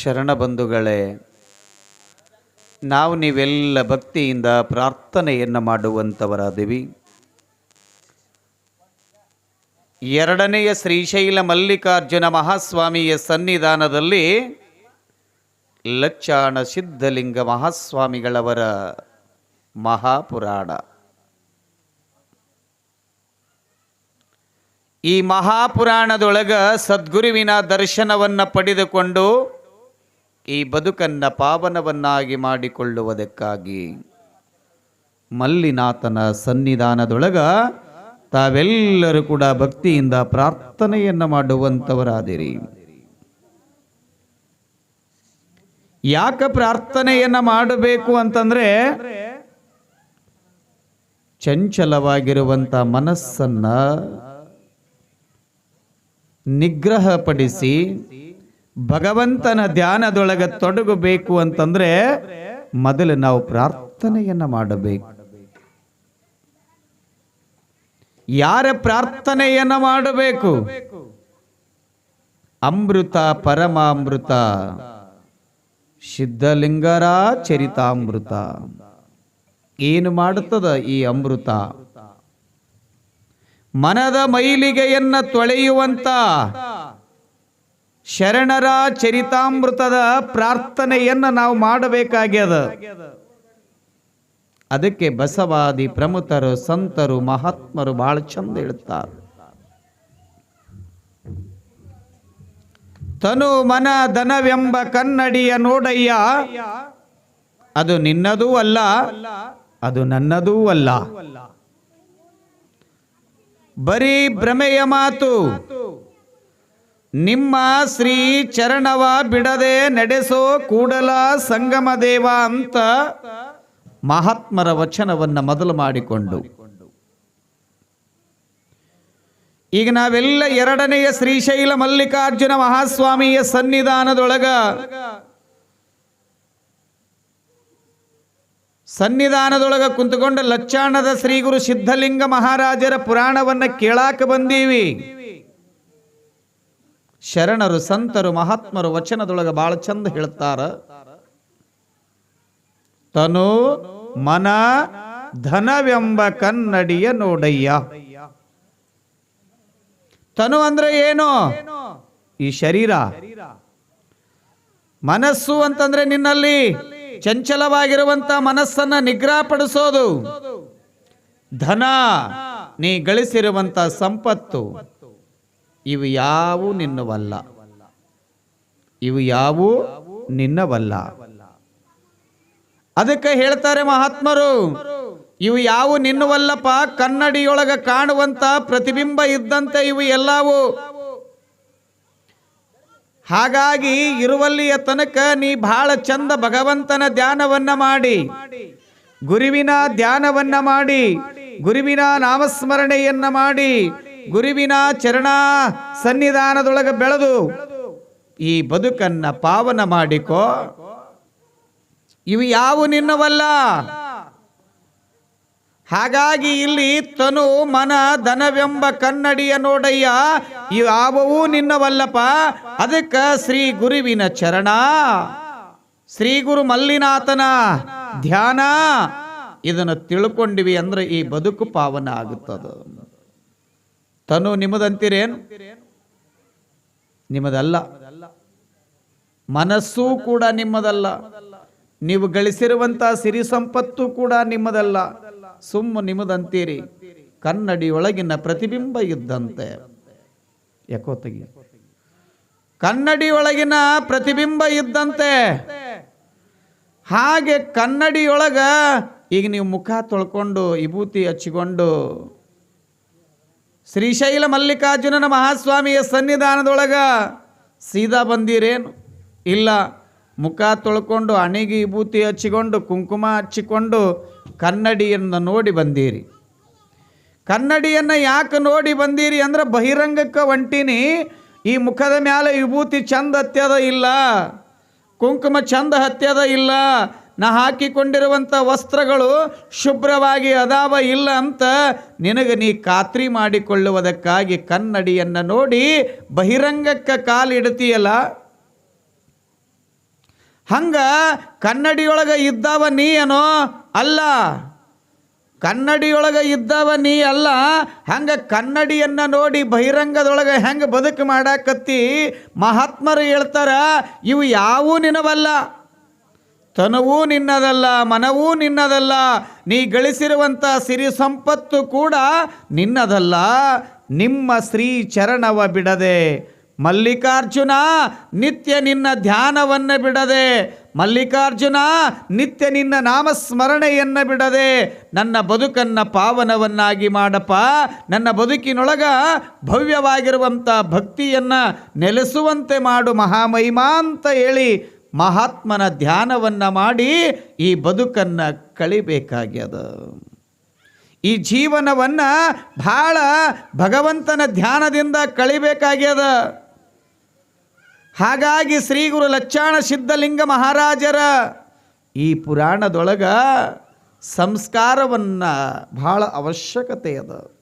ಶರಣಬಂಧುಗಳೇ, ನಾವು ನೀವೆಲ್ಲ ಭಕ್ತಿಯಿಂದ ಪ್ರಾರ್ಥನೆಯನ್ನು ಮಾಡುವಂಥವರಾದಿವಿ. ಎರಡನೆಯ ಶ್ರೀಶೈಲ ಮಲ್ಲಿಕಾರ್ಜುನ ಮಹಾಸ್ವಾಮಿಯ ಸನ್ನಿಧಾನದಲ್ಲಿ ಲಚ್ಚಾಣ ಸಿದ್ಧಲಿಂಗ ಮಹಾಸ್ವಾಮಿಗಳವರ ಮಹಾಪುರಾಣ. ಈ ಮಹಾಪುರಾಣದೊಳಗ ಸದ್ಗುರುವಿನ ದರ್ಶನವನ್ನು ಪಡೆದುಕೊಂಡು ಈ ಬದುಕನ್ನು ಪಾವನವನ್ನಾಗಿ ಮಾಡಿಕೊಳ್ಳುವುದಕ್ಕಾಗಿ ಮಲ್ಲಿನಾಥನ ಸನ್ನಿಧಾನದೊಳಗ ತಾವೆಲ್ಲರೂ ಕೂಡ ಭಕ್ತಿಯಿಂದ ಪ್ರಾರ್ಥನೆಯನ್ನು ಮಾಡುವಂಥವರಾದಿರಿ ಯಾಕ ಪ್ರಾರ್ಥನೆಯನ್ನ ಮಾಡಬೇಕು ಅಂತಂದ್ರೆ ಚಂಚಲವಾಗಿರುವಂಥ ಮನಸ್ಸನ್ನ ನಿಗ್ರಹಪಡಿಸಿ ಭಗವಂತನ ಧ್ಯಾನದೊಳಗೆ ತೊಡಗಬೇಕು ಅಂತಂದ್ರೆ ಮೊದಲು ನಾವು ಪ್ರಾರ್ಥನೆಯನ್ನ ಮಾಡಬೇಕು. ಯಾರ ಪ್ರಾರ್ಥನೆಯನ್ನ ಮಾಡಬೇಕು? ಅಮೃತ ಪರಮಾಮೃತ, ಸಿದ್ಧಲಿಂಗರ ಚರಿತಾಮೃತ. ಏನು ಮಾಡುತ್ತದ ಈ ಅಮೃತ? ಮನದ ಮೈಲಿಗೆಯನ್ನ ತೊಳೆಯುವಂತ ಶರಣರ ಚರಿತಾಮೃತದ ಪ್ರಾರ್ಥನೆಯನ್ನ ನಾವು ಮಾಡಬೇಕಾಗ್ಯದ. ಅದಕ್ಕೆ ಬಸವಾದಿ ಪ್ರಮುಖರು, ಸಂತರು, ಮಹಾತ್ಮರು ಬಹಳ ಚಂದ ಹೇಳ್ತಾರೆ. ತನು ಮನ ಧನವೆಂಬ ಕನ್ನಡಿಯ ನೋಡಯ್ಯ, ಅದು ನಿನ್ನದೂ ಅಲ್ಲ, ಅದು ನನ್ನದೂ ಅಲ್ಲ. ಬರೀ ಭ್ರಮೆಯ ಮಾತು ನಿಮ್ಮ ಶ್ರೀ ಚರಣವ ಬಿಡದೆ ನಡೆಸೋ ಕೂಡಲ ಸಂಗಮ ದೇವ ಅಂತ ಮಹಾತ್ಮರ ವಚನವನ್ನ ಮೊದಲು ಮಾಡಿಕೊಂಡು. ಈಗ ನಾವೆಲ್ಲ ಎರಡನೆಯ ಶ್ರೀಶೈಲ ಮಲ್ಲಿಕಾರ್ಜುನ ಮಹಾಸ್ವಾಮಿಯ ಸನ್ನಿಧಾನದೊಳಗ ಸನ್ನಿಧಾನದೊಳಗ ಕುಂತುಕೊಂಡ ಲಕ್ಷಾಣದ ಶ್ರೀ ಗುರು ಸಿದ್ಧಲಿಂಗ ಮಹಾರಾಜರ ಪುರಾಣವನ್ನ ಕೇಳಾಕ ಬಂದೀವಿ. ಶರಣರು, ಸಂತರು, ಮಹಾತ್ಮರು ವಚನದೊಳಗ ಬಹಳ ಚಂದ ಹೇಳ್ತಾರ. ತನು ಮನ ಧನವೆಂಬ ಕನ್ನಡಿಯ ನೋಡಯ್ಯ. ತನು ಅಂದ್ರೆ ಏನು? ಈ ಶರೀರ. ಮನಸ್ಸು ಅಂತಂದ್ರೆ ನಿನ್ನಲ್ಲಿ ಚಂಚಲವಾಗಿರುವಂತ ಮನಸ್ಸನ್ನ ನಿಗ್ರಹಪಡಿಸೋದು. ಧನ, ನೀ ಗಳಿಸಿರುವಂತ ಸಂಪತ್ತು. ಇವು ಯಾವು ನಿನ್ನವಲ್ಲ. ಇವು ಯಾವು ನಿನ್ನವಲ್ಲ. ಅದಕ್ಕೆ ಹೇಳ್ತಾರೆ ಮಹಾತ್ಮರು, ಇವು ಯಾವು ನಿನ್ನವಲ್ಲಪ್ಪ, ಕನ್ನಡಿಯೊಳಗ ಕಾಣುವಂತ ಪ್ರತಿಬಿಂಬ ಇದ್ದಂತೆ ಇವು ಎಲ್ಲವೂ. ಹಾಗಾಗಿ ಇರುವಲ್ಲಿಯ ತನಕ ನೀ ಬಹಳ ಚಂದ ಭಗವಂತನ ಧ್ಯಾನವನ್ನ ಮಾಡಿ, ಗುರುವಿನ ಧ್ಯಾನವನ್ನ ಮಾಡಿ, ಗುರುವಿನ ನಾಮಸ್ಮರಣೆಯನ್ನ ಮಾಡಿ ಗುರುವಿನ ಚರಣ ಸನ್ನಿಧಾನದೊಳಗ ಬೆಳೆದು ಈ ಬದುಕನ್ನ ಪಾವನ ಮಾಡಿಕೋ. ಇವು ಯಾವು ನಿನ್ನವಲ್ಲ? ಹಾಗಾಗಿ ಇಲ್ಲಿ ತನು ಮನ ಧನವೆಂಬ ಕನ್ನಡಿಯ ನೋಡಯ್ಯ ಯಾವವೂ ನಿನ್ನವಲ್ಲಪ್ಪ. ಅದಕ್ಕ ಶ್ರೀ ಗುರುವಿನ ಚರಣ. ಶ್ರೀ ಗುರು ಮಲ್ಲಿನಾಥನ ಧ್ಯಾನ. ಇದನ್ನು ತಿಳ್ಕೊಂಡಿವಿ ಅಂದ್ರೆ ಈ ಬದುಕು ಪಾವನ ಆಗುತ್ತದ. ತನು ನಿಮ್ಮದಂತೀರೇನು ನಿಮ್ಮದಲ್ಲ. ಮನಸ್ಸೂ ಕೂಡ ನಿಮ್ಮದಲ್ಲ. ನೀವು ಗಳಿಸಿರುವಂತಹ ಸಿರಿ ಸಂಪತ್ತು ಕೂಡ ನಿಮ್ಮದಲ್ಲ. ಸುಮ್ಮ ನಿಮ್ಮದಂತೀರಿ. ಕನ್ನಡಿಯೊಳಗಿನ ಪ್ರತಿಬಿಂಬ ಇದ್ದಂತೆ. ಯಾಕೋ ತೆಗಿ ಕನ್ನಡಿಯೊಳಗಿನ ಪ್ರತಿಬಿಂಬ ಇದ್ದಂತೆ. ಹಾಗೆ ಕನ್ನಡಿಯೊಳಗ ಈಗ ನೀವು ಮುಖ ತೊಳ್ಕೊಂಡು, ವಿಭೂತಿ ಹಚ್ಚಿಕೊಂಡು ಶ್ರೀಶೈಲ ಮಲ್ಲಿಕಾರ್ಜುನನ ಮಹಾಸ್ವಾಮಿಯ ಸನ್ನಿಧಾನದೊಳಗ ಸೀದಾ ಬಂದಿರೇನು? ಇಲ್ಲ. ಮುಖ ತೊಳ್ಕೊಂಡು ಅಣಿಗೆ ವಿಭೂತಿ ಹಚ್ಚಿಕೊಂಡು, ಕುಂಕುಮ ಹಚ್ಚಿಕೊಂಡು ಕನ್ನಡಿಯನ್ನು ನೋಡಿ ಬಂದೀರಿ. ಕನ್ನಡಿಯನ್ನು ಯಾಕೆ ನೋಡಿ ಬಂದೀರಿ ಅಂದ್ರೆ ಬಹಿರಂಗಕ್ಕೆ ಒಂಟಿನಿ, ಈ ಮುಖದ ಮ್ಯಾಲೆ ವಿಭೂತಿ ಚಂದ ಹತ್ಯದ ಇಲ್ಲ, ಕುಂಕುಮ ಚಂದ ಹತ್ಯದ ಇಲ್ಲ ನಾ ಹಾಕಿಕೊಂಡಿರುವಂಥ ವಸ್ತ್ರಗಳು ಶುಭ್ರವಾಗಿ ಅದಾವ ಇಲ್ಲ ಅಂತ ನಿನಗೆ ನೀ ಖಾತ್ರಿ ಮಾಡಿಕೊಳ್ಳುವುದಕ್ಕಾಗಿ ಕನ್ನಡಿಯನ್ನು ನೋಡಿ ಬಹಿರಂಗಕ್ಕೆ ಕಾಲಿಡ್ತೀಯಲ್ಲ? ಹಂಗ ಕನ್ನಡಿಯೊಳಗೆ ಇದ್ದಾವ ನೀ ಏನೋ ಅಲ್ಲ. ಕನ್ನಡಿಯೊಳಗೆ ಇದ್ದವ ನೀ ಅಲ್ಲ. ಹಂಗ ಕನ್ನಡಿಯನ್ನ ನೋಡಿ ಬಹಿರಂಗದೊಳಗೆ ಹೆಂಗೆ ಬದುಕು ಮಾಡಾಕತ್ತಿ? ಮಹಾತ್ಮರು ಹೇಳ್ತಾರ, ಇವು ಯಾವೂ ನಿನವಲ್ಲ? ತನುವೂ ನಿನ್ನದಲ್ಲ, ಮನವೂ ನಿನ್ನದಲ್ಲ, ನೀ ಗಳಿಸಿರುವಂಥ ಸಿರಿ ಸಂಪತ್ತು ಕೂಡ ನಿನ್ನದಲ್ಲ. ನಿಮ್ಮ ಶ್ರೀ ಚರಣವ ಬಿಡದೆ, ಮಲ್ಲಿಕಾರ್ಜುನ ನಿತ್ಯ ನಿನ್ನ ಧ್ಯಾನವನ್ನು ಬಿಡದೆ, ಮಲ್ಲಿಕಾರ್ಜುನ ನಿತ್ಯ ನಿನ್ನ ನಾಮಸ್ಮರಣೆಯನ್ನು ಬಿಡದೆ, ನನ್ನ ಬದುಕನ್ನು ಪಾವನವನ್ನಾಗಿ ಮಾಡಪ್ಪ. ನನ್ನ ಬದುಕಿನೊಳಗ ಭವ್ಯವಾಗಿರುವಂಥ ಭಕ್ತಿಯನ್ನು ನೆಲೆಸುವಂತೆ ಮಾಡು ಮಹಾಮಹಿಮಾ ಅಂತ ಹೇಳಿ ಮಹಾತ್ಮನ ಧ್ಯಾನವನ್ನು ಮಾಡಿ ಈ ಬದುಕನ್ನು ಕಳಿಬೇಕಾಗ್ಯದ. ಈ ಜೀವನವನ್ನು ಭಾಳ ಭಗವಂತನ ಧ್ಯಾನದಿಂದ ಕಳಿಬೇಕಾಗ್ಯದ. ಹಾಗಾಗಿ ಶ್ರೀ ಗುರು ಲಚ್ಚಾಣ ಸಿದ್ಧಲಿಂಗ ಮಹಾರಾಜರ ಈ ಪುರಾಣದೊಳಗ ಸಂಸ್ಕಾರವನ್ನು ಭಾಳ ಅವಶ್ಯಕತೆ ಅದ.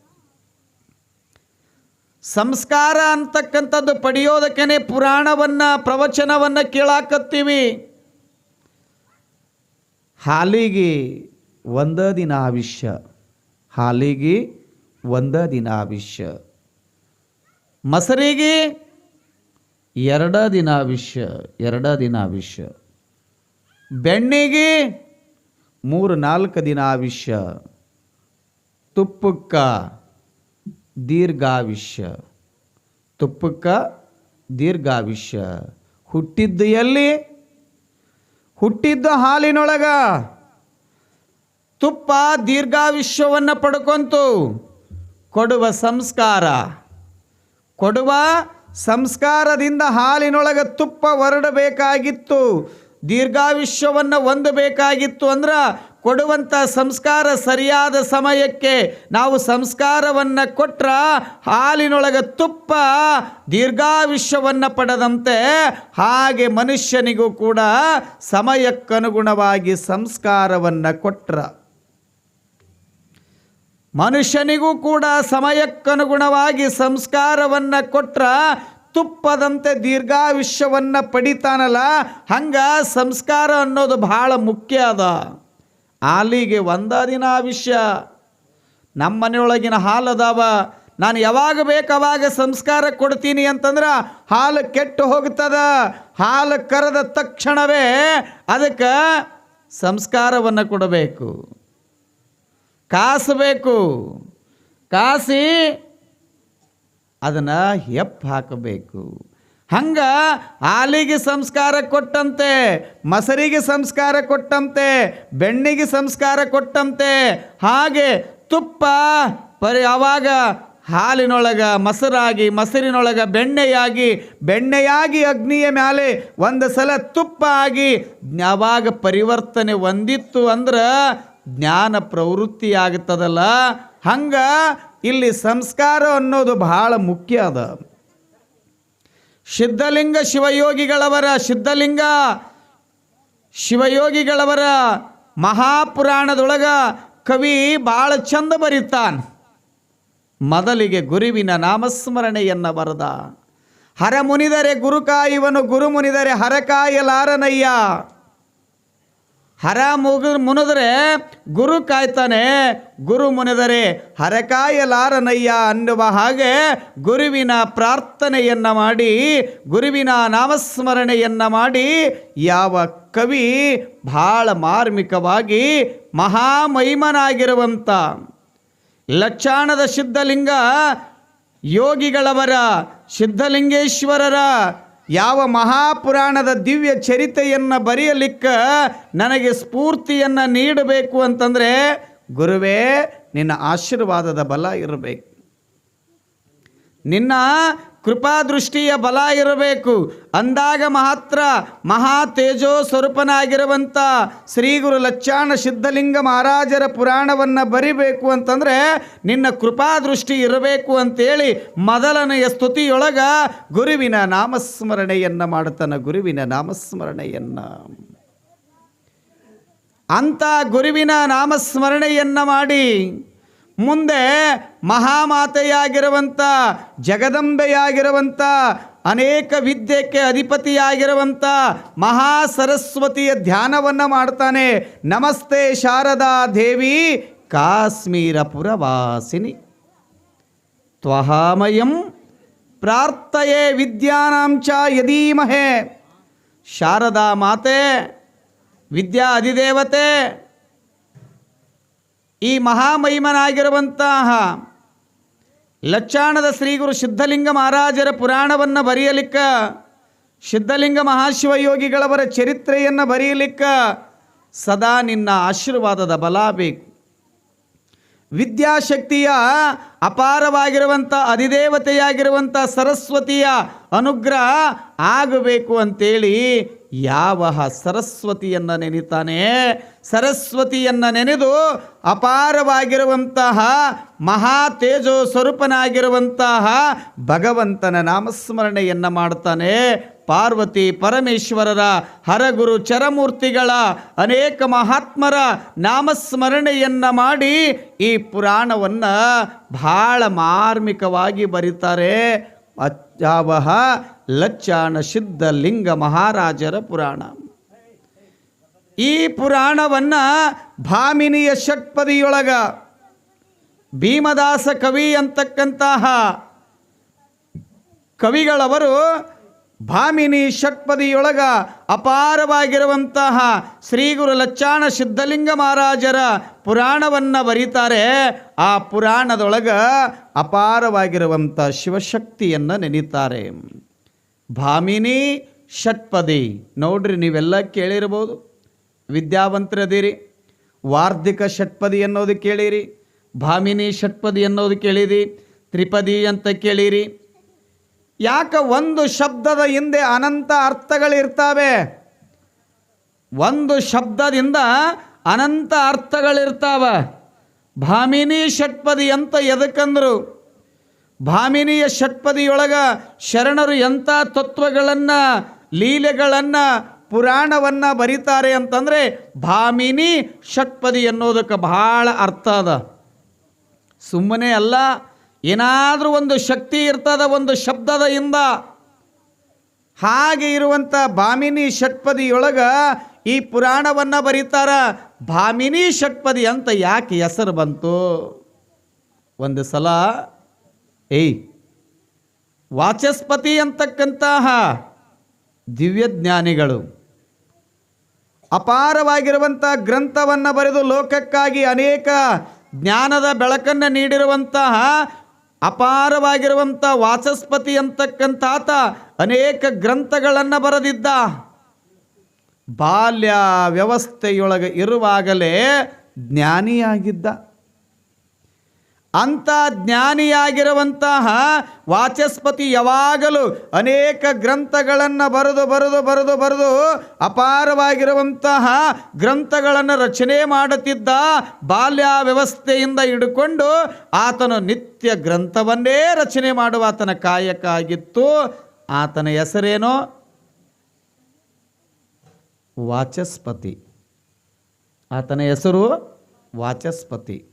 ಸಂಸ್ಕಾರ ಅಂತಕ್ಕಂಥದ್ದು ಪಡೆಯೋದಕ್ಕೇ ಪುರಾಣವನ್ನು, ಪ್ರವಚನವನ್ನು ಕೇಳಾಕತ್ತೀವಿ. ಹಾಲಿಗೆ ಒಂದ ದಿನ ಆವಿಷ್ಯ. ಹಾಲಿಗೆ ಒಂದ ದಿನ ಆವಿಷ್ಯ. ಮೊಸರಿಗೆ ಎರಡ ದಿನ ಆವಿಷ್ಯ, ಎರಡ ದಿನ ಆವಿಷ್ಯ. ಬೆಣ್ಣಿಗೆ ಮೂರು ನಾಲ್ಕು ದಿನ ಆವಿಷ್ಯ. ತುಪ್ಪಕ್ಕ ದೀರ್ಘಾವಿಷ್ಯ. ತುಪ್ಪಕ್ಕೆ ದೀರ್ಘಾವಿಷ್ಯ. ಹುಟ್ಟಿದ್ದು ಎಲ್ಲಿ? ಹುಟ್ಟಿದ್ದು ಹಾಲಿನೊಳಗ. ತುಪ್ಪ ದೀರ್ಘಾವಿಷ್ಯವನ್ನು ಪಡ್ಕೊಂತು. ಕೊಡುವ ಸಂಸ್ಕಾರ. ಕೊಡುವ ಸಂಸ್ಕಾರದಿಂದ ಹಾಲಿನೊಳಗೆ ತುಪ್ಪ ಹೊರಡಬೇಕಾಗಿತ್ತು. ದೀರ್ಘಾವಿಷ್ಯವನ್ನು ಹೊಂದಬೇಕಾಗಿತ್ತು ಅಂದ್ರೆ ಕೊಡುವಂಥ ಸಂಸ್ಕಾರ ಸರಿಯಾದ ಸಮಯಕ್ಕೆ ನಾವು ಸಂಸ್ಕಾರವನ್ನು ಕೊಟ್ರ ಹಾಲಿನೊಳಗೆ ತುಪ್ಪ ದೀರ್ಘಾವಿಷ್ಯವನ್ನು ಪಡೆದಂತೆ ಹಾಗೆ ಮನುಷ್ಯನಿಗೂ ಕೂಡ ಸಮಯಕ್ಕನುಗುಣವಾಗಿ ಸಂಸ್ಕಾರವನ್ನು ಕೊಟ್ರ. ಮನುಷ್ಯನಿಗೂ ಕೂಡ ಸಮಯಕ್ಕನುಗುಣವಾಗಿ ಸಂಸ್ಕಾರವನ್ನು ಕೊಟ್ರ ತುಪ್ಪದಂತೆ ದೀರ್ಘಾಯುಷ್ಯವನ್ನು ಪಡಿತಾನಲ್ಲ, ಹಂಗ ಸಂಸ್ಕಾರ ಅನ್ನೋದು ಬಹಳ ಮುಖ್ಯ ಅದ. ಹಾಲಿಗೆ ಒಂದ ದಿನ ವಿಷಯ. ನಮ್ಮ ಮನೆಯೊಳಗಿನ ಹಾಲು ಅದಾವ ನಾನು ಯಾವಾಗ ಬೇಕಾವಾಗ ಸಂಸ್ಕಾರ ಕೊಡ್ತೀನಿ ಅಂತಂದ್ರೆ ಹಾಲು ಕೆಟ್ಟು ಹೋಗ್ತದ. ಹಾಲು ಕರೆದ ತಕ್ಷಣವೇ ಅದಕ್ಕೆ ಸಂಸ್ಕಾರವನ್ನು ಕೊಡಬೇಕು. ಕಾಸಬೇಕು ಕಾಸಿ ಅದನ್ನು ಹೆಪ್ಪು ಹಾಕಬೇಕು. ಹಂಗ ಹಾಲಿಗೆ ಸಂಸ್ಕಾರ ಕೊಟ್ಟಂತೆ, ಮೊಸರಿಗೆ ಸಂಸ್ಕಾರ ಕೊಟ್ಟಂತೆ, ಬೆಣ್ಣಿಗೆ ಸಂಸ್ಕಾರ ಕೊಟ್ಟಂತೆ, ಹಾಗೆ ತುಪ್ಪ ಪರಿ ಅವಾಗ ಹಾಲಿನೊಳಗ ಮೊಸರಾಗಿ, ಮೊಸರಿನೊಳಗ ಬೆಣ್ಣೆಯಾಗಿ ಬೆಣ್ಣೆಯಾಗಿ ಅಗ್ನಿಯ ಮೇಲೆ ಒಂದು ಸಲ ತುಪ್ಪ ಆಗಿ ಯಾವಾಗ ಪರಿವರ್ತನೆ ಹೊಂದಿತ್ತು ಅಂದ್ರೆ ಜ್ಞಾನ ಪ್ರವೃತ್ತಿ ಆಗ್ತದಲ್ಲ. ಹಂಗೆ ಇಲ್ಲಿ ಸಂಸ್ಕಾರ ಅನ್ನೋದು ಬಹಳ ಮುಖ್ಯ ಅದ. ಸಿದ್ಧಲಿಂಗ ಶಿವಯೋಗಿಗಳವರ ಸಿದ್ಧಲಿಂಗ, ಶಿವಯೋಗಿಗಳವರ ಮಹಾಪುರಾಣದೊಳಗ ಕವಿ ಭಾಳ ಚಂದ ಬರೀತಾನ. ಮೊದಲಿಗೆ ಗುರುವಿನ ನಾಮಸ್ಮರಣೆಯನ್ನು ಬರದ. ಹರ ಮುನಿದರೆ ಗುರುಕಾಯಿವನು ಗುರು ಮುನಿದರೆ ಹರ ಕಾಯಲಾರನಯ್ಯ ಹರ ಮುಗು ಮುನಿದರೆ ಗುರು ಕಾಯ್ತಾನೆ, ಗುರು ಮುನಿದರೆ ಹರಕಾಯಲಾರನಯ್ಯ ಅನ್ನುವ ಹಾಗೆ ಗುರುವಿನ ಪ್ರಾರ್ಥನೆಯನ್ನ ಮಾಡಿ, ಗುರುವಿನ ನಾಮಸ್ಮರಣೆಯನ್ನ ಮಾಡಿ ಯಾವ ಕವಿ ಬಹಳ ಮಾರ್ಮಿಕವಾಗಿ ಮಹಾಮಹಿಮನಾಗಿರುವಂಥ ಲಕ್ಷಾಣದ ಸಿದ್ಧಲಿಂಗ ಯೋಗಿಗಳವರ, ಸಿದ್ಧಲಿಂಗೇಶ್ವರರ ಯಾವ ಮಹಾಪುರಾಣದ ದಿವ್ಯ ಚರಿತೆಯನ್ನು ಬರೆಯಲಿಕ್ಕೆ ನನಗೆ ಸ್ಫೂರ್ತಿಯನ್ನು ನೀಡಬೇಕು ಅಂತಂದರೆ, ಗುರುವೇ, ನಿನ್ನ ಆಶೀರ್ವಾದದ ಬಲ ಇರಬೇಕು. ನಿನ್ನ ಕೃಪಾದೃಷ್ಟಿಯ ಬಲ ಇರಬೇಕು. ಅಂದಾಗ ಮಾತ್ರ ಮಹಾ ತೇಜೋ ಸ್ವರೂಪನಾಗಿರುವಂಥ ಶ್ರೀ ಗುರು ಲಚ್ಚಾಣ ಸಿದ್ಧಲಿಂಗ ಮಹಾರಾಜರ ಪುರಾಣವನ್ನು ಬರಿಬೇಕು ಅಂತಂದರೆ ನಿನ್ನ ಕೃಪಾದೃಷ್ಟಿ ಇರಬೇಕು ಅಂತೇಳಿ ಮೊದಲನೆಯ ಸ್ತುತಿಯೊಳಗ ಗುರುವಿನ ನಾಮಸ್ಮರಣೆಯನ್ನು ಮಾಡುತ್ತಾನೆ ಗುರುವಿನ ನಾಮಸ್ಮರಣೆಯನ್ನು. ಅಂಥ ಗುರುವಿನ ನಾಮಸ್ಮರಣೆಯನ್ನು ಮಾಡಿ ಮುಂದೆ ಮಹಾಮಾತೆಯಾಗಿರುವಂಥ, ಜಗದಂಬೆಯಾಗಿರುವಂಥ, ಅನೇಕ ವಿದ್ಯೆಗೆ ಅಧಿಪತಿಯಾಗಿರುವಂಥ ಮಹಾ ಸರಸ್ವತಿಯ ಧ್ಯಾನವನ್ನು ಮಾಡ್ತಾನೆ. ನಮಸ್ತೆ ಶಾರದಾ ದೇವಿ, ಕಾಶ್ಮೀರಪುರವಾಸಿನಿ. ತ್ವಹಾಮಯಂ ಪ್ರಾರ್ಥಯೇ ವಿದ್ಯಾನಾಂಚ ಯದೀಮಹೆ ಶಾರದಾ ಮಾತೆ, ವಿದ್ಯಾ ಅಧಿದೇವತೆ ಈ ಮಹಾಮಹಿಮನಾಗಿರುವಂತಹ ಲಚ್ಚಾಣದ ಶ್ರೀಗುರು ಸಿದ್ಧಲಿಂಗ ಮಹಾರಾಜರ ಪುರಾಣವನ್ನು ಬರೆಯಲಿಕ್ಕ, ಸಿದ್ಧಲಿಂಗ ಮಹಾಶಿವಯೋಗಿಗಳವರ ಚರಿತ್ರೆಯನ್ನು ಬರೆಯಲಿಕ್ಕ ಸದಾ ನಿನ್ನ ಆಶೀರ್ವಾದದ ಬಲ ಬೇಕು. ವಿದ್ಯಾಶಕ್ತಿಯ ಅಪಾರವಾಗಿರುವಂಥ ಅಧಿದೇವತೆಯಾಗಿರುವಂಥ ಸರಸ್ವತಿಯ ಅನುಗ್ರಹ ಆಗಬೇಕು ಅಂತೇಳಿ ಯಾವ ಸರಸ್ವತಿಯನ್ನು ನೆನೀತಾನೆ? ಸರಸ್ವತಿಯನ್ನು ನೆನೆದು ಅಪಾರವಾಗಿರುವಂತಹ ಮಹಾ ತೇಜೋ ಸ್ವರೂಪನಾಗಿರುವಂತಹ ಭಗವಂತನ ನಾಮಸ್ಮರಣೆಯನ್ನು ಮಾಡ್ತಾನೆ. ಪಾರ್ವತಿ ಪರಮೇಶ್ವರರ ಹರಗುರು ಚರಮೂರ್ತಿಗಳ ಅನೇಕ ಮಹಾತ್ಮರ ನಾಮಸ್ಮರಣೆಯನ್ನು ಮಾಡಿ ಈ ಪುರಾಣವನ್ನು ಬಹಳ ಮಾರ್ಮಿಕವಾಗಿ ಬರೀತಾರೆ. ಅಚ್ಚಾವಹ ಲಚ್ಚಾಣ ಸಿದ್ಧಲಿಂಗ ಮಹಾರಾಜರ ಪುರಾಣ. ಈ ಪುರಾಣವನ್ನು ಭಾಮಿನಿಯ ಷಟ್ಪದಿಯೊಳಗ ಭೀಮದಾಸ ಕವಿ ಅಂತಕ್ಕಂತಹ ಕವಿಗಳವರು ಭಾಮಿನಿ ಷಟ್ಪದಿಯೊಳಗ ಅಪಾರವಾಗಿರುವಂತಹ ಶ್ರೀ ಗುರು ಲಚ್ಚಾಣ ಸಿದ್ಧಲಿಂಗ ಮಹಾರಾಜರ ಪುರಾಣವನ್ನು ಬರೀತಾರೆ. ಆ ಪುರಾಣದೊಳಗ ಅಪಾರವಾಗಿರುವಂಥ ಶಿವಶಕ್ತಿಯನ್ನು ನೆನೀತಾರೆ. ಭಾಮಿನಿ ಷಟ್ಪದಿ ನೋಡ್ರಿ ನೀವೆಲ್ಲ ಕೇಳಿರ್ಬೋದು. ವಿದ್ಯಾವಂತರದಿರಿ, ವಾರ್ಧಿಕ ಷಟ್ಪದಿ ಅನ್ನೋದು ಕೇಳಿರಿ, ಭಾಮಿನಿ ಷಟ್ಪದಿ ಅನ್ನೋದು ಕೇಳಿರಿ, ತ್ರಿಪದಿ ಅಂತ ಕೇಳಿರಿ ಯಾಕ ಒಂದು ಶಬ್ದದ ಹಿಂದೆ ಅನಂತ ಅರ್ಥಗಳಿರ್ತಾವೆ? ಒಂದು ಶಬ್ದದಿಂದ ಅನಂತ ಅರ್ಥಗಳಿರ್ತಾವ. ಭಾಮಿನಿ ಷಟ್ಪದಿ ಅಂತ ಎದಕ್ಕಂದರು ಭಾಮಿನಿಯ ಷಟ್ಪದಿಯೊಳಗ ಶರಣರು ಎಂಥ ತತ್ವಗಳನ್ನು, ಲೀಲೆಗಳನ್ನು, ಪುರಾಣವನ್ನು ಬರೀತಾರೆ ಅಂತಂದರೆ ಭಾಮಿನಿ ಷಟ್ಪದಿ ಅನ್ನೋದಕ್ಕೆ ಬಹಳ ಅರ್ಥ ಅದ. ಸುಮ್ಮನೆ ಅಲ್ಲ ಏನಾದರೂ ಒಂದು ಶಕ್ತಿ ಇರ್ತದ ಒಂದು ಶಬ್ದದ ಇಂದ ಹಾಗೆ ಇರುವಂಥ ಭಾಮಿನಿ ಷಟ್ಪದಿಯೊಳಗ ಈ ಪುರಾಣವನ್ನು ಬರೀತಾರ. ಭಾಮಿನಿ ಷಟ್ಪದಿ ಅಂತ ಯಾಕೆ ಹೆಸರು ಬಂತು? ಒಂದು ಸಲ, ಏಯ್, ವಾಚಸ್ಪತಿ ಅಂತಕ್ಕಂತಹ ದಿವ್ಯಜ್ಞಾನಿಗಳು ಅಪಾರವಾಗಿರುವಂಥ ಗ್ರಂಥವನ್ನು ಬರೆದು ಲೋಕಕ್ಕಾಗಿ ಅನೇಕ ಜ್ಞಾನದ ಬೆಳಕನ್ನು ನೀಡಿರುವಂತಹ ಅಪಾರವಾಗಿರುವಂಥ ವಾಚಸ್ಪತಿ ಅಂತಕ್ಕಂಥಾತ ಅನೇಕ ಗ್ರಂಥಗಳನ್ನು ಬರೆದಿದ್ದ. ಬಾಲ್ಯ ವ್ಯವಸ್ಥೆಯೊಳಗೆ ಇರುವಾಗಲೇ ಜ್ಞಾನಿಯಾಗಿದ್ದ. ಅಂಥ ಜ್ಞಾನಿಯಾಗಿರುವಂತಹ ವಾಚಸ್ಪತಿ ಯಾವಾಗಲೂ ಅನೇಕ ಗ್ರಂಥಗಳನ್ನು ಬರೆದು ಬರೆದು ಬರೆದು ಬರೆದು ಅಪಾರವಾಗಿರುವಂತಹ ಗ್ರಂಥಗಳನ್ನು ರಚನೆ ಮಾಡುತ್ತಿದ್ದ ಬಾಲ್ಯ ವ್ಯವಸ್ಥೆಯಿಂದ ಹಿಡ್ಕೊಂಡು ಆತನು ನಿತ್ಯ ಗ್ರಂಥವನ್ನೇ ರಚನೆ ಮಾಡುವ ಆತನ ಕಾಯಕ ಆಗಿತ್ತು ಆತನ ಹೆಸರೇನೋ? ವಾಚಸ್ಪತಿ. ಆತನ ಹೆಸರು ವಾಚಸ್ಪತಿ.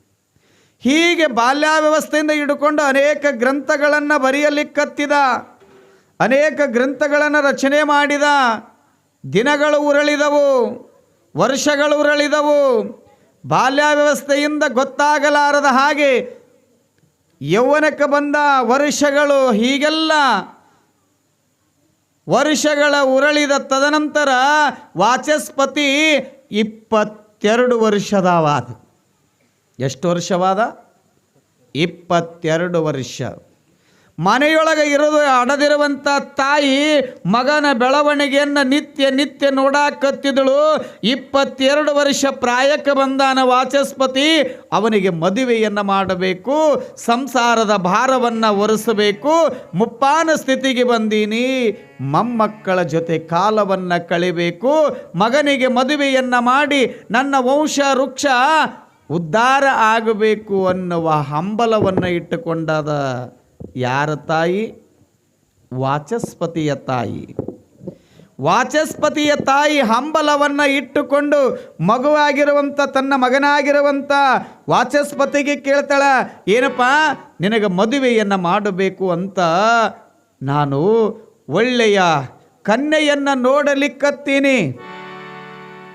ಹೀಗೆ ಬಾಲ್ಯ ವ್ಯವಸ್ಥೆಯಿಂದ ಹಿಡ್ಕೊಂಡು ಅನೇಕ ಗ್ರಂಥಗಳನ್ನು ಬರೆಯಲಿಕ್ಕತ್ತಿದ, ಅನೇಕ ಗ್ರಂಥಗಳನ್ನು ರಚನೆ ಮಾಡಿದ, ದಿನಗಳು ಉರಳಿದವು, ವರ್ಷಗಳು ಉರಳಿದವು. ಬಾಲ್ಯ ವ್ಯವಸ್ಥೆಯಿಂದ ಗೊತ್ತಾಗಲಾರದ ಹಾಗೆ ಯೌವನಕ್ಕೆ ಬಂದ ವರ್ಷಗಳು ಹೀಗೆಲ್ಲ. ವರ್ಷಗಳ ಉರಳಿದ ತದನಂತರ ವಾಚಸ್ಪತಿ ಇಪ್ಪತ್ತೆರಡು ವರ್ಷದವಾದ ಎಷ್ಟು ವರ್ಷವಾದ? ಇಪ್ಪತ್ತೆರಡು ವರ್ಷ. ಮನೆಯೊಳಗೆ ಇರೋದು ಅಡದಿರುವಂಥ ತಾಯಿ ಮಗನ ಬೆಳವಣಿಗೆಯನ್ನು ನಿತ್ಯ ನಿತ್ಯ ನೋಡಾಕತ್ತಿದಳು ಇಪ್ಪತ್ತೆರಡು ವರ್ಷ ಪ್ರಾಯಕ್ಕೆ ಬಂದಾನ ವಾಚಸ್ಪತಿ. ಅವನಿಗೆ ಮದುವೆಯನ್ನು ಮಾಡಬೇಕು, ಸಂಸಾರದ ಭಾರವನ್ನು ಒರೆಸಬೇಕು. ಮುಪ್ಪಾನ ಸ್ಥಿತಿಗೆ ಬಂದೀನಿ. ಮೊಮ್ಮಕ್ಕಳ ಜೊತೆ ಕಾಲವನ್ನು ಕಳಿಬೇಕು. ಮಗನಿಗೆ ಮದುವೆಯನ್ನು ಮಾಡಿ, ನನ್ನ ವಂಶ ವೃಕ್ಷ ಉದ್ಧಾರ ಆಗಬೇಕು ಅನ್ನುವ ಹಂಬಲವನ್ನು ಇಟ್ಟುಕೊಂಡಾದ ಯಾರ ತಾಯಿ? ವಾಚಸ್ಪತಿಯ ತಾಯಿ. ವಾಚಸ್ಪತಿಯ ತಾಯಿ ಹಂಬಲವನ್ನು ಇಟ್ಟುಕೊಂಡು ಮಗುವಾಗಿರುವಂಥ ತನ್ನ ಮಗನಾಗಿರುವಂಥ ವಾಚಸ್ಪತಿಗೆ ಕೇಳ್ತಾಳ, ಏನಪ್ಪ, ನಿನಗೆ ಮದುವೆಯನ್ನು ಮಾಡಬೇಕು ಅಂತ ನಾನು ಒಳ್ಳೆಯ ಕನ್ಯೆಯನ್ನು ನೋಡಲಿಕ್ಕತ್ತೀನಿ.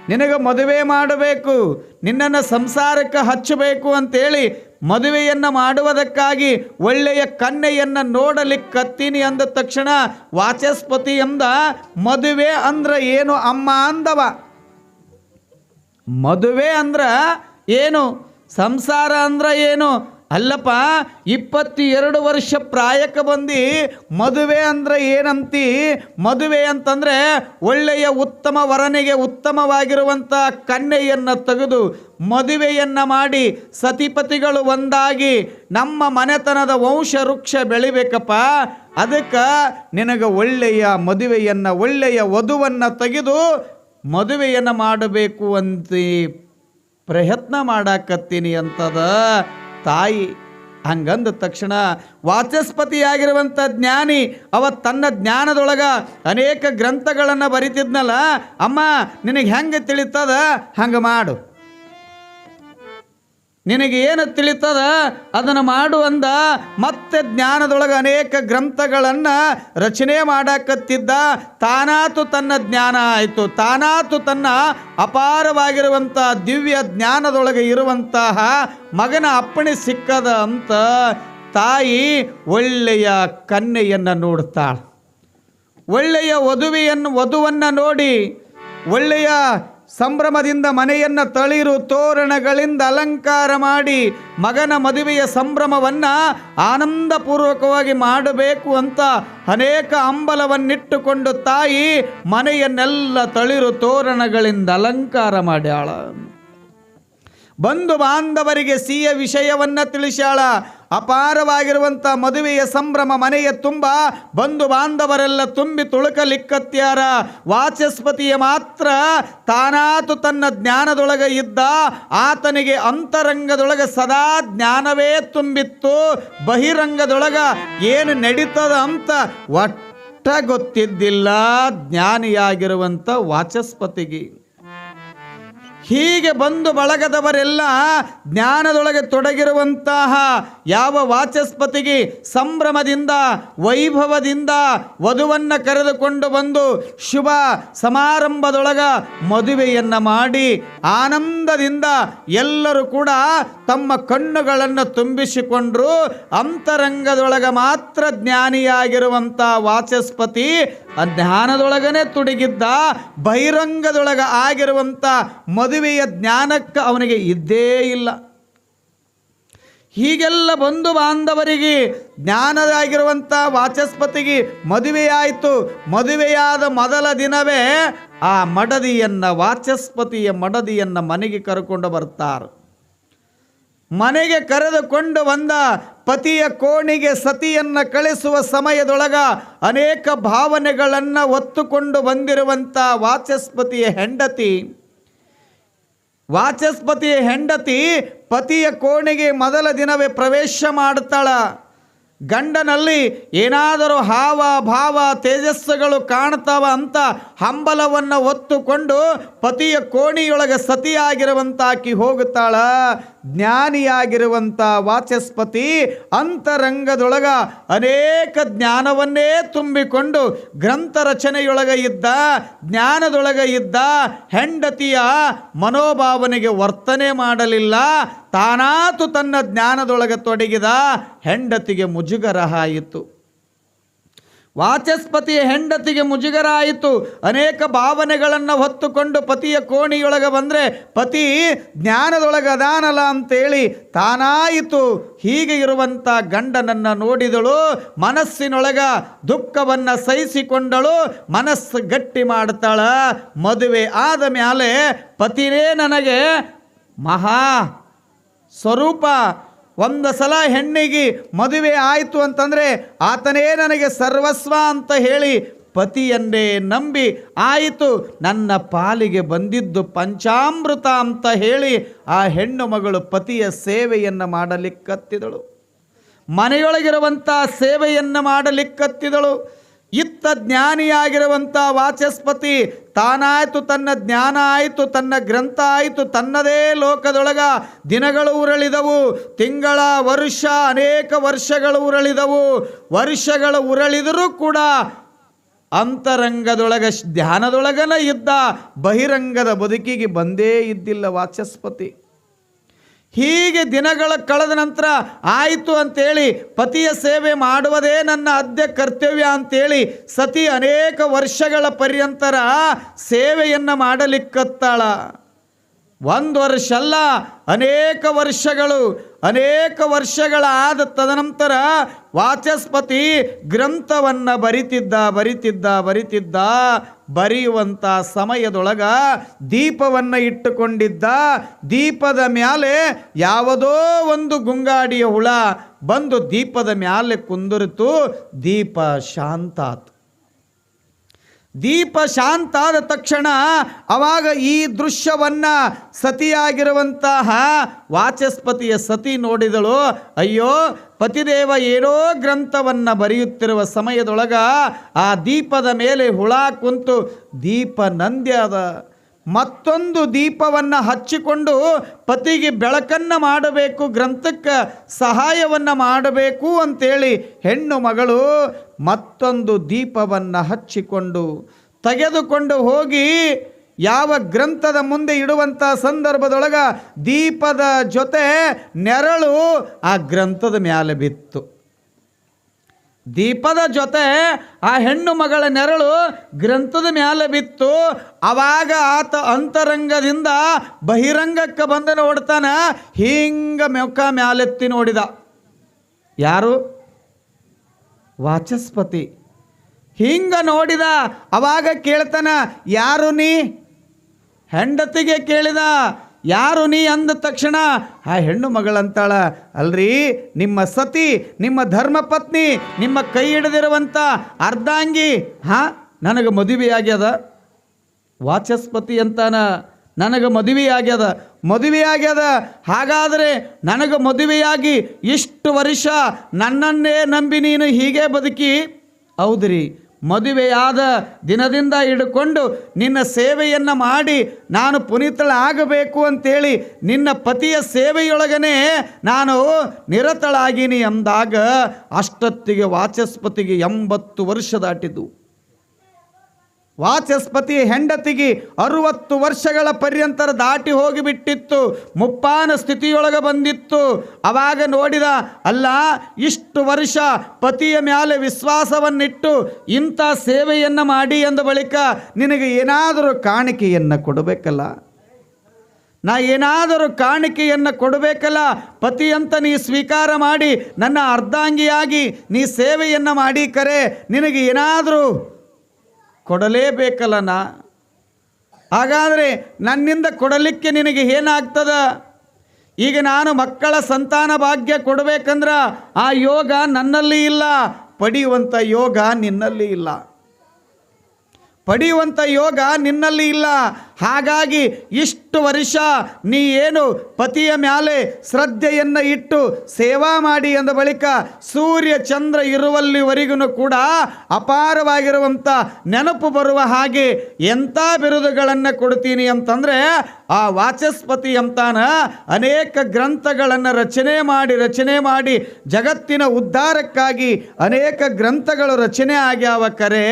ನಿನಗೆ ಮದುವೆ ಮಾಡಬೇಕು, ನಿನ್ನನ್ನು ಸಂಸಾರಕ್ಕೆ ಹಚ್ಚಬೇಕು ಅಂತೇಳಿ ಮದುವೆಯನ್ನು ಮಾಡುವುದಕ್ಕಾಗಿ ಒಳ್ಳೆಯ ಕನ್ಯೆಯನ್ನು ನೋಡಲಿಕ್ಕತ್ತೀನಿ ಅಂದ ತಕ್ಷಣ ವಾಚಸ್ಪತಿ ಎಂದ, ಮದುವೆ ಅಂದ್ರೆ ಏನು ಅಮ್ಮ ಅಂದವ? ಮದುವೆ ಅಂದ್ರೆ ಏನು? ಸಂಸಾರ ಅಂದ್ರ ಏನು? ಅಲ್ಲಪ್ಪ, ಇಪ್ಪತ್ತೆರಡು ವರ್ಷ ಪ್ರಾಯಕ್ಕೆ ಬಂದು, ಮದುವೆ ಅಂದ್ರೆ ಏನಂತಿ? ಮದುವೆ ಅಂತಂದರೆ ಒಳ್ಳೆಯ ಉತ್ತಮ ವರನಿಗೆ ಉತ್ತಮವಾಗಿರುವಂಥ ಕನ್ಯೆಯನ್ನು ತೆಗೆದು ಮದುವೆಯನ್ನು ಮಾಡಿ ಸತಿಪತಿಗಳು ಒಂದಾಗಿ ನಮ್ಮ ಮನೆತನದ ವಂಶ ವೃಕ್ಷ ಬೆಳಿಬೇಕಪ್ಪ. ಅದಕ್ಕೆ ನಿನಗೆ ಒಳ್ಳೆಯ ಮದುವೆಯನ್ನು, ಒಳ್ಳೆಯ ವಧುವನ್ನು ತೆಗೆದು ಮದುವೆಯನ್ನು ಮಾಡಬೇಕು ಅಂತ ಪ್ರಯತ್ನ ಮಾಡಾಕತ್ತೀನಿ ಅಂತದ ತಾಯಿ ಹಂಗಂದ ತಕ್ಷಣ ವಾಚಸ್ಪತಿಯಾಗಿರುವಂಥ ಜ್ಞಾನಿ, ಅವ ತನ್ನ ಜ್ಞಾನದೊಳಗ ಅನೇಕ ಗ್ರಂಥಗಳನ್ನು ಬರಿತಿದ್ನಲ್ಲ, ಅಮ್ಮ ನಿನಗೆ ಹೆಂಗೆ ತಿಳಿತದ? ಹಂಗೆ ಮಾಡು. ನಿನಗೆ ಏನು ತಿಳಿತದ? ಅದನ್ನು ಮಾಡುವಂದ ಮತ್ತೆ ಜ್ಞಾನದೊಳಗೆ ಅನೇಕ ಗ್ರಂಥಗಳನ್ನು ರಚನೆ ಮಾಡಕತ್ತಿದ್ದ. ತಾನಾತು ತನ್ನ ಜ್ಞಾನ ಆಯಿತು. ತಾನಾತು ತನ್ನ ಅಪಾರವಾಗಿರುವಂಥ ದಿವ್ಯ ಜ್ಞಾನದೊಳಗೆ ಇರುವಂತಹ ಮಗನ ಅಪ್ಪಣೆ ಸಿಕ್ಕದ ಅಂತ ತಾಯಿ ಒಳ್ಳೆಯ ಕನ್ನೆಯನ್ನು ನೋಡ್ತಾಳೆ. ಒಳ್ಳೆಯ ವಧುವೆಯನ್ನು, ವಧುವನ್ನು ನೋಡಿ, ಒಳ್ಳೆಯ ಸಂಭ್ರಮದಿಂದ ಮನೆಯನ್ನು ತಳಿರು ತೋರಣಗಳಿಂದ ಅಲಂಕಾರ ಮಾಡಿ ಮಗನ ಮದುವೆಯ ಸಂಭ್ರಮವನ್ನು ಆನಂದಪೂರ್ವಕವಾಗಿ ಮಾಡಬೇಕು ಅಂತ ಅನೇಕ ಅಂಬಲವನ್ನಿಟ್ಟುಕೊಂಡು ತಾಯಿ ಮನೆಯನ್ನೆಲ್ಲ ತಳಿರು ತೋರಣಗಳಿಂದ ಅಲಂಕಾರ ಮಾಡ್ಯಾಳ ಬಂಧು ಬಾಂಧವರಿಗೆ ಸಿಹಿಯ ವಿಷಯವನ್ನ ತಿಳಿಸ್ಯಾಳ. ಅಪಾರವಾಗಿರುವಂಥ ಮದುವೆಯ ಸಂಭ್ರಮ ಮನೆಯ ತುಂಬ, ಬಂಧು ಬಾಂಧವರೆಲ್ಲ ತುಂಬಿ ತುಳುಕಲಿಕ್ಕತ್ಯಾರ. ವಾಚಸ್ಪತಿಯ ಮಾತ್ರ ತಾನಾತು ತನ್ನ ಜ್ಞಾನದೊಳಗೆ ಇದ್ದ, ಆತನಿಗೆ ಅಂತರಂಗದೊಳಗೆ ಸದಾ ಜ್ಞಾನವೇ ತುಂಬಿತ್ತು. ಬಹಿರಂಗದೊಳಗೆ ಏನು ನಡೀತದ ಅಂತ ಒಟ್ಟ ಗೊತ್ತಿದ್ದಿಲ್ಲ ಜ್ಞಾನಿಯಾಗಿರುವಂಥ ವಾಚಸ್ಪತಿಗೆ. ಹೀಗೆ ಬಂದು ಬಳಗದವರೆಲ್ಲ ಜ್ಞಾನದೊಳಗೆ ತೊಡಗಿರುವಂತಹ ಯಾವ ವಾಚಸ್ಪತಿಗೆ ಸಂಭ್ರಮದಿಂದ, ವೈಭವದಿಂದ ವಧುವನ್ನು ಕರೆದುಕೊಂಡು ಬಂದು ಶುಭ ಸಮಾರಂಭದೊಳಗ ಮದುವೆಯನ್ನು ಮಾಡಿ ಆನಂದದಿಂದ ಎಲ್ಲರೂ ಕೂಡ ತಮ್ಮ ಕಣ್ಣುಗಳನ್ನು ತುಂಬಿಸಿಕೊಂಡ್ರು, ಅಂತರಂಗದೊಳಗ ಮಾತ್ರ ಜ್ಞಾನಿಯಾಗಿರುವಂಥ ವಾಚಸ್ಪತಿ ಆ ಜ್ಞಾನದೊಳಗನೆ ತುಡುಗಿದ್ದ, ಬಹಿರಂಗದೊಳಗ ಆಗಿರುವಂಥ ಮದುವೆಯ ಜ್ಞಾನಕ್ಕೆ ಅವನಿಗೆ ಇದ್ದೇ ಇಲ್ಲ. ಹೀಗೆಲ್ಲ ಬಂಧು ಬಾಂಧವರಿಗೆ ಜ್ಞಾನದಾಗಿರುವಂಥ ವಾಚಸ್ಪತಿಗೆ ಮದುವೆಯಾಯಿತು. ಮದುವೆಯಾದ ಮೊದಲ ದಿನವೇ ಆ ಮಡದಿಯನ್ನು ವಾಚಸ್ಪತಿಯ ಮಡದಿಯನ್ನು ಮನೆಗೆ ಕರ್ಕೊಂಡು ಬರ್ತಾರೆ. ಮನೆಗೆ ಕರೆದುಕೊಂಡು ಬಂದ ಪತಿಯ ಕೋಣಿಗೆ ಸತಿಯನ್ನು ಕಳಿಸುವ ಸಮಯದೊಳಗ ಅನೇಕ ಭಾವನೆಗಳನ್ನು ಒತ್ತುಕೊಂಡು ಬಂದಿರುವಂಥ ವಾಚಸ್ಪತಿಯ ಹೆಂಡತಿ. ವಾಚಸ್ಪತಿಯ ಹೆಂಡತಿ ಪತಿಯ ಕೋಣೆಗೆ ಮೊದಲ ದಿನವೇ ಪ್ರವೇಶ ಮಾಡ್ತಾಳ. ಗಂಡನಲ್ಲಿ ಏನಾದರೂ ಹಾವ, ಭಾವ, ತೇಜಸ್ಸುಗಳು ಕಾಣ್ತಾವ ಅಂತ ಹಂಬಲವನ್ನು ಒತ್ತುಕೊಂಡು ಪತಿಯ ಕೋಣಿಯೊಳಗೆ ಸತಿಯಾಗಿರುವಂತಾಕಿ ಹೋಗುತ್ತಾಳ. ಜ್ಞಾನಿಯಾಗಿರುವಂಥ ವಾಚಸ್ಪತಿ ಅಂತರಂಗದೊಳಗ ಅನೇಕ ಜ್ಞಾನವನ್ನೇ ತುಂಬಿಕೊಂಡು ಗ್ರಂಥ ರಚನೆಯೊಳಗ ಇದ್ದ, ಜ್ಞಾನದೊಳಗ ಇದ್ದ ಹೆಂಡತಿಯ ಮನೋಭಾವನೆಗೆ ವರ್ತನೆ ಮಾಡಲಿಲ್ಲ, ತಾನಾತು ತನ್ನ ಜ್ಞಾನದೊಳಗೆ ತೊಡಗಿದ ಹೆಂಡತಿಗೆ ಮುಜುಗರ ಆಯಿತು. ವಾಚಸ್ಪತಿಯ ಹೆಂಡತಿಗೆ ಮುಜುಗರಾಯಿತು. ಅನೇಕ ಭಾವನೆಗಳನ್ನು ಹೊತ್ತುಕೊಂಡು ಪತಿಯ ಕೋಣಿಯೊಳಗೆ ಬಂದರೆ, ಪತಿ, ಜ್ಞಾನದೊಳಗೆ ಅದಾನಲ್ಲ ಅಂತೇಳಿ ತಾನಾಯಿತು. ಹೀಗೆ ಇರುವಂಥ ಗಂಡನನ್ನು ನೋಡಿದಳು. ಮನಸ್ಸಿನೊಳಗ ದುಃಖವನ್ನು ಸಹಿಸಿಕೊಂಡಳು. ಮನಸ್ಸು ಗಟ್ಟಿ ಮಾಡ್ತಾಳ. ಮದುವೆ ಆದ ಮೇಲೆ ಪತಿನೇ ನನಗೆ ಮಹಾ ಸ್ವರೂಪ ಒಂದು ಸಲ ಹೆಣ್ಣಿಗೆ ಮದುವೆ ಆಯಿತು ಅಂತಂದರೆ ಆತನೇ ನನಗೆ ಸರ್ವಸ್ವ ಅಂತ ಹೇಳಿ ಪತಿಯನ್ನೇ ನಂಬಿ, ಆಯಿತು, ನನ್ನ ಪಾಲಿಗೆ ಬಂದಿದ್ದು ಪಂಚಾಮೃತ ಅಂತ ಹೇಳಿ ಆ ಹೆಣ್ಣು ಮಗಳು ಪತಿಯ ಸೇವೆಯನ್ನು ಮಾಡಲಿಕ್ಕತ್ತಿದಳು. ಮನೆಯೊಳಗಿರುವಂಥ ಸೇವೆಯನ್ನು ಮಾಡಲಿಕ್ಕತ್ತಿದಳು. ಇತ್ತ ಜ್ಞಾನಿಯಾಗಿರುವಂಥ ವಾಚಸ್ಪತಿ ತಾನಾಯಿತು ತನ್ನ ಜ್ಞಾನ ಆಯಿತು, ತನ್ನ ಗ್ರಂಥ ಆಯಿತು, ತನ್ನದೇ ಲೋಕದೊಳಗ ದಿನಗಳು ಉರಳಿದವು, ತಿಂಗಳ, ವರ್ಷ, ಅನೇಕ ವರ್ಷಗಳು ಉರಳಿದವು. ವರ್ಷಗಳು ಉರಳಿದರೂ ಕೂಡ ಅಂತರಂಗದೊಳಗ ಧ್ಯಾನದೊಳಗನ ಇದ್ದ ಬಹಿರಂಗದ ಬದುಕಿಗೆ ಬಂದೇ ಇದ್ದಿಲ್ಲ ವಾಚಸ್ಪತಿ. ಹೀಗೆ ದಿನಗಳ ಕಳೆದ ನಂತರ ಆಯಿತು ಅಂತೇಳಿ ಪತಿಯ ಸೇವೆ ಮಾಡುವುದೇ ನನ್ನ ಅದ್ಯ ಕರ್ತವ್ಯ ಅಂತೇಳಿ ಸತಿ ಅನೇಕ ವರ್ಷಗಳ ಪರ್ಯಂತರ ಸೇವೆಯನ್ನು ಮಾಡಲಿಕ್ಕತ್ತಾಳ. ಒಂದು ವರ್ಷ ಅಲ್ಲ ಅನೇಕ ವರ್ಷಗಳು, ಅನೇಕ ವರ್ಷಗಳಾದ ತದನಂತರ ವಾಚಸ್ಪತಿ ಗ್ರಂಥವನ್ನು ಬರಿತಿದ್ದ ಬರಿತಿದ್ದ ಬರಿತಿದ್ದ ಬರೆಯುವಂಥ ಸಮಯದೊಳಗ ದೀಪವನ್ನು ಇಟ್ಟುಕೊಂಡಿದ್ದ, ದೀಪದ ಮ್ಯಾಲೆ ಯಾವುದೋ ಒಂದು ಗುಂಗಾಡಿಯ ಹುಳ ಬಂದು ದೀಪದ ಮ್ಯಾಲೆ ಕುಂದುರಿತು, ದೀಪ ಶಾಂತಾತ್. ದೀಪ ಶಾಂತ ಆದ ತಕ್ಷಣ ಅವಾಗ ಈ ದೃಶ್ಯವನ್ನ ಸತಿಯಾಗಿರುವಂತಹ ವಾಚಸ್ಪತಿಯ ಸತಿ ನೋಡಿದಳು. ಅಯ್ಯೋ, ಪತಿದೇವ ಏನೋ ಗ್ರಂಥವನ್ನ ಬರೆಯುತ್ತಿರುವ ಸಮಯದೊಳಗ ಆ ದೀಪದ ಮೇಲೆ ಹುಳ ಕುಂತು ದೀಪ ನಂದ್ಯದ. ಮತ್ತೊಂದು ದೀಪವನ್ನು ಹಚ್ಚಿಕೊಂಡು ಪತಿಗೆ ಬೆಳಕನ್ನು ಮಾಡಬೇಕು, ಗ್ರಂಥಕ್ಕೆ ಸಹಾಯವನ್ನು ಮಾಡಬೇಕು ಅಂತೇಳಿ ಹೆಣ್ಣು ಮಗಳು ಮತ್ತೊಂದು ದೀಪವನ್ನು ಹಚ್ಚಿಕೊಂಡು ತೆಗೆದುಕೊಂಡು ಹೋಗಿ ಯಾವ ಗ್ರಂಥದ ಮುಂದೆ ಇಡುವಂಥ ಸಂದರ್ಭದೊಳಗ ದೀಪದ ಜೊತೆ ನೆರಳು ಆ ಗ್ರಂಥದ ಮ್ಯಾಲೆ ಬಿತ್ತು. ದೀಪದ ಜೊತೆ ಆ ಹೆಣ್ಣು ಮಗಳ ನೆರಳು ಗ್ರಂಥದ ಮ್ಯಾಲೆ ಬಿತ್ತು. ಅವಾಗ ಆತ ಅಂತರಂಗದಿಂದ ಬಹಿರಂಗಕ್ಕೆ ಬಂದು ನೋಡ್ತಾನ. ಹಿಂಗ ಮೆಕ್ಕ ಮ್ಯಾಲೆತ್ತಿ ನೋಡಿದ. ಯಾರು? ವಾಚಸ್ಪತಿ. ಹಿಂಗ ನೋಡಿದ. ಅವಾಗ ಕೇಳ್ತಾನ, ಯಾರು ನೀ? ಹೆಂಡತಿಗೆ ಕೇಳಿದ ಯಾರು ನೀ ಅಂದ ತಕ್ಷಣ, ಆ ಹೆಣ್ಣು ಮಗಳಂತಾಳ ಅಲ್ರಿ, ನಿಮ್ಮ ಸತಿ, ನಿಮ್ಮ ಧರ್ಮಪತ್ನಿ, ನಿಮ್ಮ ಕೈ ಹಿಡಿದಿರುವಂಥ ಅರ್ಧಾಂಗಿ, ಹಾ, ನನಗೆ ಮದುವೆ ಆಗ್ಯದ. ವಾಚಸ್ಪತಿ ಅಂತಾನ, ನನಗೆ ಮದುವೆ ಆಗ್ಯದ ಮದುವೆ ಆಗ್ಯದ. ಹಾಗಾದರೆ ನನಗೆ ಮದುವೆಯಾಗಿ ಇಷ್ಟು ವರ್ಷ ನನ್ನನ್ನೇ ನಂಬಿ ನೀನು ಹೀಗೆ ಬದುಕಿ? ಹೌದ್ರಿ ಮದುವೆಯಾದ ದಿನದಿಂದ ಹಿಡ್ಕೊಂಡು ನಿನ್ನ ಸೇವೆಯನ್ನು ಮಾಡಿ ನಾನು ಪುನೀತಳಾಗಬೇಕು ಅಂತೇಳಿ ನಿನ್ನ ಪತಿಯ ಸೇವೆಯೊಳಗನೆ ನಾನು ನಿರತಳಾಗಿನಿ ಅಂದಾಗ ಅಷ್ಟೊತ್ತಿಗೆ ವಾಚಸ್ಪತಿಗೆ ಎಂಬತ್ತು ವರ್ಷ ದಾಟಿದ್ದು. ವಾಚಸ್ಪತಿ ಹೆಂಡತಿಗೆ ಅರುವತ್ತು ವರ್ಷಗಳ ಪರ್ಯಂತರ ದಾಟಿ ಹೋಗಿಬಿಟ್ಟಿತ್ತು. ಮುಪ್ಪಾನ ಸ್ಥಿತಿಯೊಳಗೆ ಬಂದಿತ್ತು. ಅವಾಗ ನೋಡಿದ, ಅಲ್ಲ, ಇಷ್ಟು ವರ್ಷ ಪತಿಯ ಮೇಲೆ ವಿಶ್ವಾಸವನ್ನಿಟ್ಟು ಇಂಥ ಸೇವೆಯನ್ನು ಮಾಡಿ ಎಂದ ಬಳಿಕ ನಿನಗೆ ಏನಾದರೂ ಕಾಣಿಕೆಯನ್ನು ಕೊಡಬೇಕಲ್ಲ? ನಾ ಏನಾದರೂ ಕಾಣಿಕೆಯನ್ನು ಕೊಡಬೇಕಲ್ಲ? ಪತಿ ಅಂತ ನೀ ಸ್ವೀಕಾರ ಮಾಡಿ ನನ್ನ ಅರ್ಧಾಂಗಿಯಾಗಿ ನೀ ಸೇವೆಯನ್ನು ಮಾಡಿ ಕರೆ. ನಿನಗೆ ಏನಾದರೂ ಕೊಡಲೇಬೇಕಲ್ಲ ನಾ ಹಾಗಾದರೆ ನನ್ನಿಂದ ಕೊಡಲಿಕ್ಕೆ ನಿನಗೆ ಏನಾಗ್ತದ? ಈಗ ನಾನು ಮಕ್ಕಳ ಸಂತಾನ ಭಾಗ್ಯ ಕೊಡಬೇಕಂದ್ರೆ ಆ ಯೋಗ ನನ್ನಲ್ಲಿ ಇಲ್ಲ ಪಡೆಯುವಂಥ ಯೋಗ ನಿನ್ನಲ್ಲಿ ಇಲ್ಲ. ಪಡೆಯುವಂಥ ಯೋಗ ನಿನ್ನಲ್ಲಿ ಇಲ್ಲ ಹಾಗಾಗಿ ಇಷ್ಟು ವರ್ಷ ನೀ ಏನು ಪತಿಯ ಮ್ಯಾಲೆ ಶ್ರದ್ಧೆಯನ್ನು ಇಟ್ಟು ಸೇವಾ ಮಾಡಿ ಎಂದ ಬಳಿಕ ಸೂರ್ಯ ಚಂದ್ರ ಇರುವಲ್ಲಿವರೆಗೂ ಕೂಡ ಅಪಾರವಾಗಿರುವಂಥ ನೆನಪು ಬರುವ ಹಾಗೆ ಎಂಥ ಬಿರುದುಗಳನ್ನು ಕೊಡ್ತೀನಿ ಅಂತಂದರೆ ಆ ವಾಚಸ್ಪತಿ ಅಂತಾನ ಅನೇಕ ಗ್ರಂಥಗಳನ್ನು ರಚನೆ ಮಾಡಿ ರಚನೆ ಮಾಡಿ ಜಗತ್ತಿನ ಉದ್ಧಾರಕ್ಕಾಗಿ ಅನೇಕ ಗ್ರಂಥಗಳು ರಚನೆ ಆಗ್ಯಾವ ಕರೆ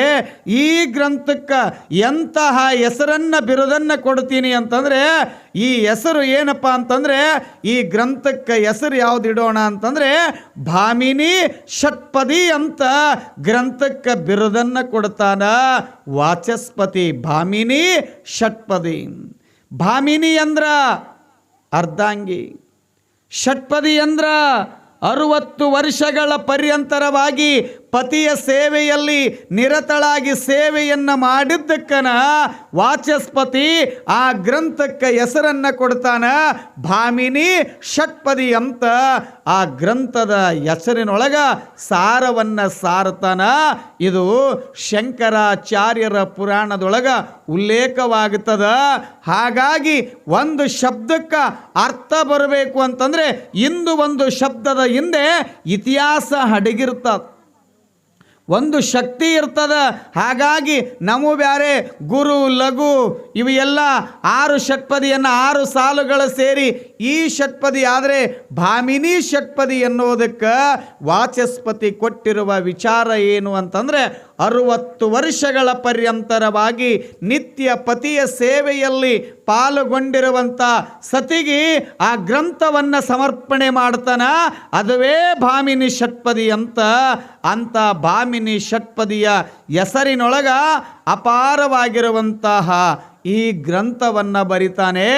ಈ ಗ್ರಂಥಕ್ಕೆ ಎಂತಹ ಹೆಸರನ್ನ ಬಿರುದನ್ನು ಕೊಡ್ತೀನಿ ಅಂತಂದರೆ ಈ ಹೆಸರು ಏನಪ್ಪ ಅಂತಂದರೆ ಈ ಗ್ರಂಥಕ್ಕೆ ಹೆಸರು ಯಾವುದು ಇಡೋಣ ಅಂತಂದರೆ ಭಾಮಿನಿ ಷಟ್ಪದಿ ಅಂತ ಗ್ರಂಥಕ್ಕೆ ಬಿರುದನ್ನು ಕೊಡ್ತಾನ. ವಾಚಸ್ಪತಿ ಭಾಮಿನಿ ಷಟ್ಪದಿ. ಭಾಮಿನಿ ಅಂದ್ರ ಅರ್ಧಾಂಗಿ. ಷಟ್ಪದಿ ಅಂದ್ರ ಅರುವತ್ತು ವರ್ಷಗಳ ಪರ್ಯಂತರವಾಗಿ ಪತಿಯ ಸೇವೆಯಲ್ಲಿ ನಿರತಳಾಗಿ ಸೇವೆಯನ್ನು ಮಾಡಿದ್ದಕ್ಕನ ವಾಚಸ್ಪತಿ ಆ ಗ್ರಂಥಕ್ಕೆ ಹೆಸರನ್ನು ಕೊಡ್ತಾನ. ಭಾಮಿನಿ ಷಟ್ಪದಿ ಅಂತ ಆ ಗ್ರಂಥದ ಹೆಸರಿನೊಳಗ ಸಾರವನ್ನು ಸಾರತಾನ ಇದು ಶಂಕರಾಚಾರ್ಯರ ಪುರಾಣದೊಳಗ ಉಲ್ಲೇಖವಾಗುತ್ತದ. ಹಾಗಾಗಿ ಒಂದು ಶಬ್ದಕ್ಕೆ ಅರ್ಥ ಬರಬೇಕು ಅಂತಂದ್ರೆ ಇಂದು ಒಂದು ಶಬ್ದದ ಹಿಂದೆ ಇತಿಹಾಸ ಅಡಗಿರ್ತದ ಒಂದು ಶಕ್ತಿ ಇರ್ತದ. ಹಾಗಾಗಿ ನಾವು ಬ್ಯಾರೆ, ಗುರು, ಲಘು ಇವು ಆರು ಷಟ್ಪದಿಯನ್ನು ಆರು ಸಾಲುಗಳು ಸೇರಿ ಈ ಷಟ್ಪದಿ ಆದರೆ ಭಾಮಿನಿ ಷಟ್ಪದಿ ಎನ್ನುವುದಕ್ಕೆ ವಾಚಸ್ಪತಿ ಕೊಟ್ಟಿರುವ ವಿಚಾರ ಏನು ಅಂತಂದರೆ ಅರುವತ್ತು ವರ್ಷಗಳ ಪರ್ಯಂತರವಾಗಿ ನಿತ್ಯ ಪತಿಯ ಸೇವೆಯಲ್ಲಿ ಪಾಲುಗೊಂಡಿರುವಂಥ ಸತಿಗೆ ಆ ಗ್ರಂಥವನ್ನು ಸಮರ್ಪಣೆ ಮಾಡ್ತಾನ, ಅದುವೇ ಭಾಮಿನಿ ಷಟ್ಪದಿ ಅಂತ. ಅಂಥ ಭಾಮಿನಿ ಷಟ್ಪದಿಯ ಹೆಸರಿನೊಳಗ ಅಪಾರವಾಗಿರುವಂತಹ ಈ ಗ್ರಂಥವನ್ನು ಬರಿತಾನೆ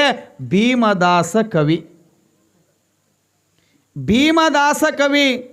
ಭೀಮದಾಸ ಕವಿ. ಭೀಮದಾಸ ಕವಿ